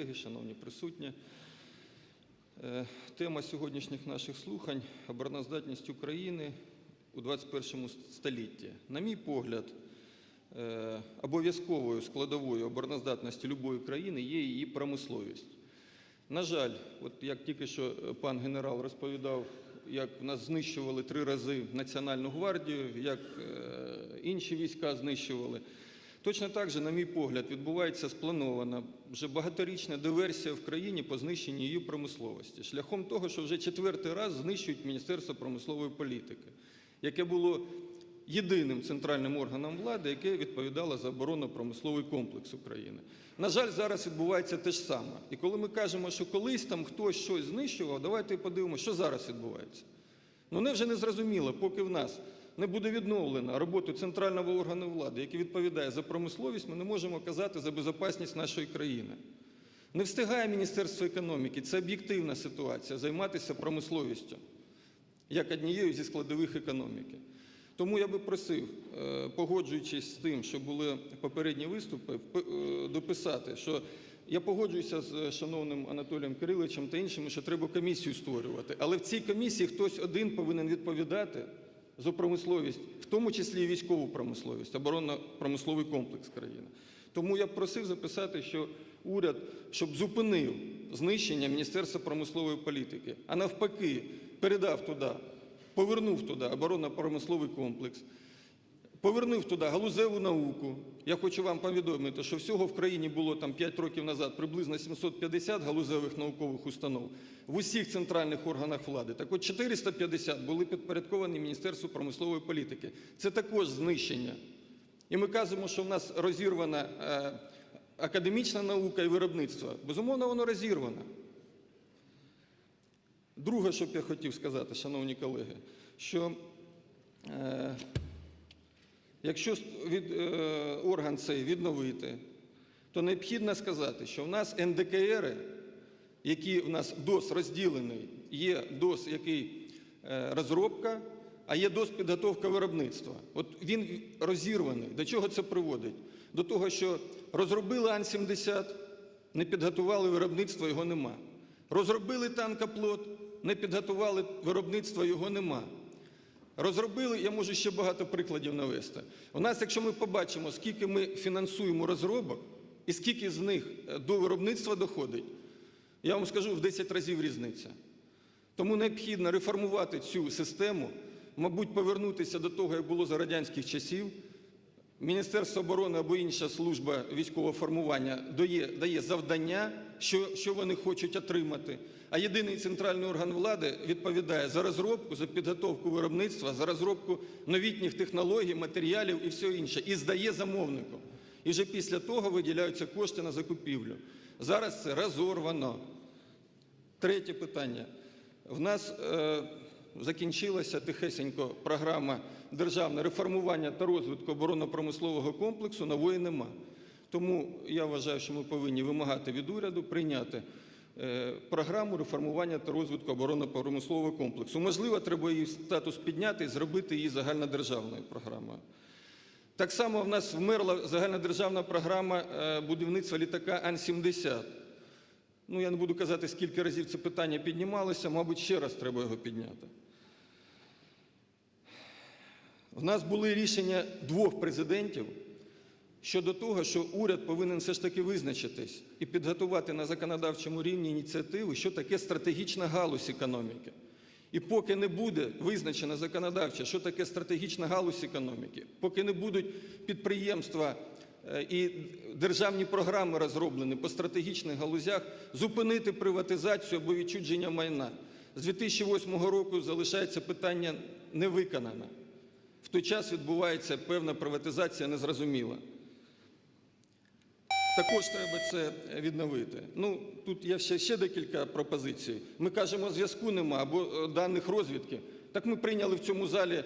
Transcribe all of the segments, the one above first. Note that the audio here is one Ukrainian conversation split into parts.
колеги, шановні присутні. Е, Тема сьогоднішніх наших слухань обороноздатність України у 21 столітті. На мій погляд, е, обов'язковою складовою обороноздатності будь-якої країни є її промисловість. На жаль, от як тільки що пан генерал розповідав, як нас знищували три рази Національну гвардію, як е, інші війська знищували. Точно так же, на мій погляд, відбувається спланована вже багаторічна диверсія в країні по знищенню її промисловості, шляхом того, що вже четвертий раз знищують Міністерство промислової політики, яке було єдиним центральним органом влади, яке відповідало за оборонно-промисловий комплекс України. На жаль, зараз відбувається те ж саме. І коли ми кажемо, що колись там хтось щось знищував, давайте подивимося, що зараз відбувається. Ну невже не зрозуміло, поки в нас не буде відновлена роботу центрального органу влади, який відповідає за промисловість, ми не можемо казати за безпечність нашої країни. Не встигає Міністерство економіки, це об'єктивна ситуація, займатися промисловістю як однією зі складових економіки. Тому я би просив, е, погоджуючись з тим, що були попередні виступи, е, дописати, що я погоджуюся з шановним Анатолієм Кириловичем та іншими, що треба комісію створювати. Але в цій комісії хтось один повинен відповідати за промисловість, в тому числі і військову промисловість, оборонно-промисловий комплекс країни. Тому я б просив записати, що уряд, щоб зупинив знищення Міністерства промислової політики, а навпаки, передав туди, повернув туди оборонно-промисловий комплекс, повернув туди галузеву науку. Я хочу вам повідомити, що всього в країні було там 5 років назад приблизно 750 галузевих наукових установ в усіх центральних органах влади. Так от 450 були підпорядковані Міністерству промислової політики. Це також знищення. І ми кажемо, що в нас розірвана е, академічна наука і виробництво. Безумовно, воно розірвано. Друге, що б я хотів сказати, шановні колеги, що е, якщо від, е, орган цей відновити, то необхідно сказати, що в нас НДКР, які в нас ДОС розділений, є ДОС, який е, розробка, а є ДОС підготовка виробництва. От він розірваний. До чого це приводить? До того, що розробили Ан-70, не підготували виробництво, його нема. Розробили танкоплот, не підготували виробництво, його нема. Розробили, я можу ще багато прикладів навести. У нас, якщо ми побачимо, скільки ми фінансуємо розробок і скільки з них е, до виробництва доходить, я вам скажу в 10 разів різниця. Тому необхідно реформувати цю систему, мабуть, повернутися до того, як було за радянських часів. Міністерство оборони або інша служба військового формування дає, дає завдання, що, що вони хочуть отримати. А єдиний центральний орган влади відповідає за розробку, за підготовку виробництва, за розробку новітніх технологій, матеріалів і все інше, і здає замовнику. І вже після того виділяються кошти на закупівлю. Зараз це розорвано. Третє питання. В нас е, закінчилася тихесенько програма державне реформування та розвитку оборонно-промислового комплексу, нової нема. Тому я вважаю, що ми повинні вимагати від уряду прийняти е, програму реформування та розвитку оборонно-промислового комплексу. Можливо, треба її статус підняти і зробити її загальнодержавною програмою. Так само в нас вмерла загальнодержавна програма е, будівництва літака Ан-70. Ну, я не буду казати, скільки разів це питання піднімалося, мабуть, ще раз треба його підняти. В нас були рішення двох президентів щодо того, що уряд повинен все ж таки визначитись і підготувати на законодавчому рівні ініціативу, що таке стратегічна галузь економіки. І поки не буде визначено законодавче, що таке стратегічна галузь економіки, поки не будуть підприємства і державні програми розроблені по стратегічних галузях, зупинити приватизацію або відчудження майна. З 2008 року залишається питання не виконане. В той час відбувається певна приватизація незрозуміла. Також треба це відновити. Ну, тут є ще, ще декілька пропозицій. Ми кажемо, зв'язку нема або е, даних розвідки. Так ми прийняли в цьому залі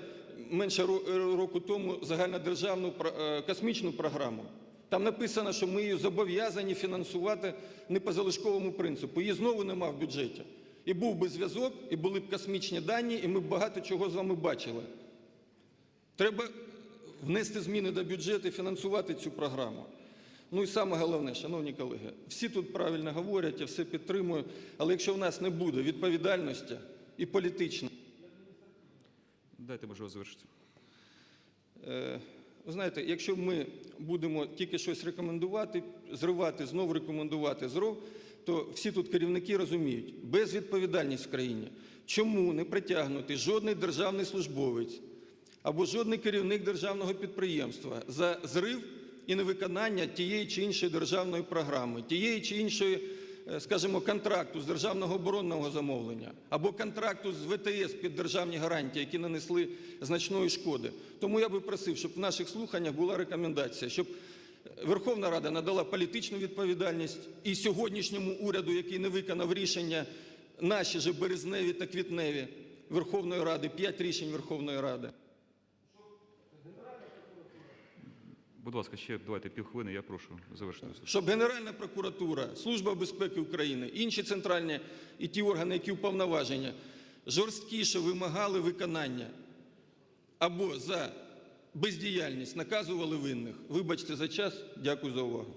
менше е, року тому загальнодержавну е, космічну програму. Там написано, що ми її зобов'язані фінансувати не по залишковому принципу. Її знову нема в бюджеті. І був би зв'язок, і були б космічні дані, і ми б багато чого з вами бачили. Треба внести зміни до бюджету і фінансувати цю програму. Ну і саме головне, шановні колеги, всі тут правильно говорять, я все підтримую, але якщо в нас не буде відповідальності і політичної, Дайте можливо завершити. Е, Ви знаєте, якщо ми будемо тільки щось рекомендувати, зривати, знову рекомендувати, зров, то всі тут керівники розуміють, безвідповідальність в країні. Чому не притягнути жодний державний службовець або жодний керівник державного підприємства за зрив і невиконання тієї чи іншої державної програми, тієї чи іншої, скажімо, контракту з державного оборонного замовлення або контракту з ВТС під державні гарантії, які нанесли значної шкоди. Тому я би просив, щоб в наших слуханнях була рекомендація, щоб Верховна Рада надала політичну відповідальність і сьогоднішньому уряду, який не виконав рішення, наші же березневі та квітневі Верховної Ради, п'ять рішень Верховної Ради. Будь ласка, ще давайте півхвилини, я прошу завершити. щоб Генеральна прокуратура, Служба безпеки України, інші центральні і ті органи, які уповноважені, жорсткіше вимагали виконання або за бездіяльність наказували винних. Вибачте за час. Дякую за увагу.